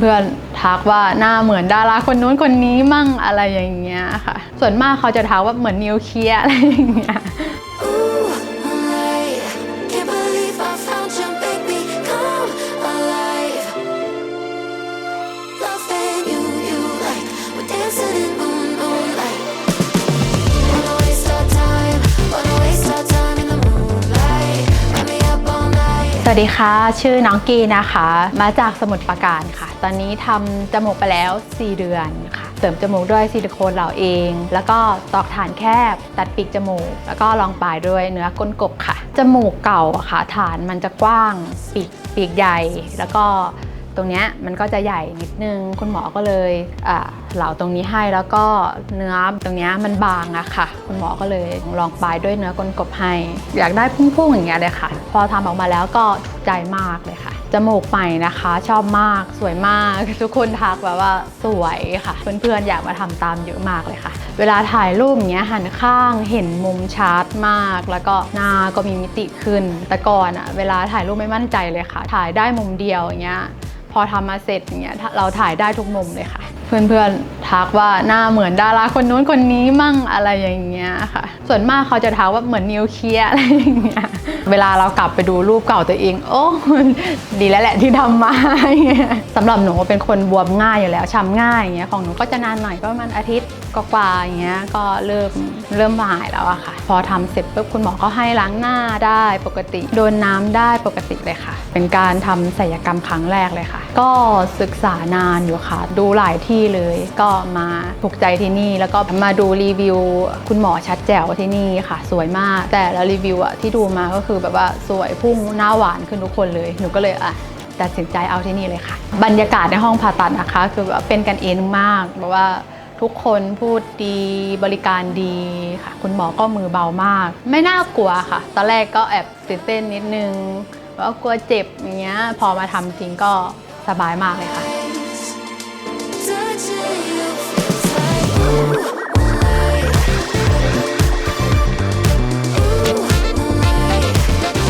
เพื่อนๆทักว่าหน้าเหมือนดาราคนนู้นคนนี้มั่งอะไรอย่างเงี้ยค่ะ ส่วนมากเขาจะทักว่าเหมือนนิวเคลียร์อะไรอย่างเงี้ย สวัสดีค่ะ ชื่อน้องกีนะคะ มาจากสมุทรปราการค่ะ ตอนนี้ทำจมูกไปแล้ว 4 เดือนค่ะ เสริมจมูกด้วยซิลิโคนเหล่าเอง แล้วก็ตอกฐานแคบ ตัดปีกจมูก แล้วก็รองปลายด้วยเนื้อก้นกบค่ะ จมูกเก่าอะค่ะ ฐานมันจะกว้าง ปีกปีกใหญ่ แล้วก็ ตรงเนี้ยมันก็จะใหญ่นิดนึง คุณหมอก็เลยเหลาตรงนี้ให้แล้วก็เนื้อตรงเนี้ยมันบางอะค่ะ คุณหมอก็เลยลองปลายด้วยเนื้อก้นกบให้ อยากได้พุ่งๆอย่างเงี้ยเลยค่ะ พอทำออกมาแล้วก็ถูกใจมากเลยค่ะจมูกใหม่นะคะ ชอบมากสวยมากทุกคนทักแบบว่าสวยค่ะ เพื่อนๆอยากมาทำตามเยอะมากเลยค่ะ เวลาถ่ายรูปอย่างเงี้ยหันข้างเห็นมุมชัดมาก แล้วก็หน้าก็มีมิติขึ้น แต่ก่อนอะเวลาถ่ายรูปไม่มั่นใจเลยค่ะ ถ่ายได้มุมเดียวอย่างเงี้ย พอทำมาเสร็จอย่างเงี้ยเราถ่ายได้ทุกมุมเลยค่ะ เพื่อนๆทักว่าหน้าเหมือนดาราคนนู้นคนนี้มั่งอะไรอย่างเงี้ยค่ะ ส่วนมากเขาจะทักว่าเหมือนนิวเคลียร์อะไรอย่างเงี้ยเวลาเรากลับไปดูรูปเก่าตัวเอง โอ้ดีแล้วแหละที่ทำมาสำหรับหนูเป็นคนบวมง่ายอยู่แล้วช้ำง่ายอย่างเงี้ยของหนูก็จะนานหน่อยก็ประมาณอาทิตย์กว่าอย่างเงี้ยก็เริ่มเริ่มหายแล้วอะค่ะ พอทำเสร็จปุ๊บคุณหมอก็ให้ล้างหน้าได้ปกติโดนน้ำได้ปกติเลยค่ะ เป็นการทำศัลยกรรมครั้งแรกเลยค่ะ ก็ศึกษานานอยู่ค่ะ ดูหลายที่เลย ก็มาถูกใจที่นี่ แล้วก็มาดูรีวิว คุณหมอชัดแจ๋วที่นี่ค่ะ สวยมาก แต่ละรีวิวอะที่ดูมาก็คือแบบว่าสวยพุ่งหน้าหวานขึ้นทุกคนเลยหนูก็เลยอะตัดสินใจเอาที่นี่เลยค่ะ บรรยากาศในห้องผ่าตัดนะคะ คือแบบเป็นกันเองมากแบบว่าทุกคนพูดดีบริการดีค่ะ คุณหมอก็มือเบามาก ไม่น่ากลัวค่ะ ตอนแรกก็แอบตื่นเต้นนิดนึงว่ากลัวเจ็บอย่างเงี้ยพอมาทำจริงก็สบายมากเลยค่ะ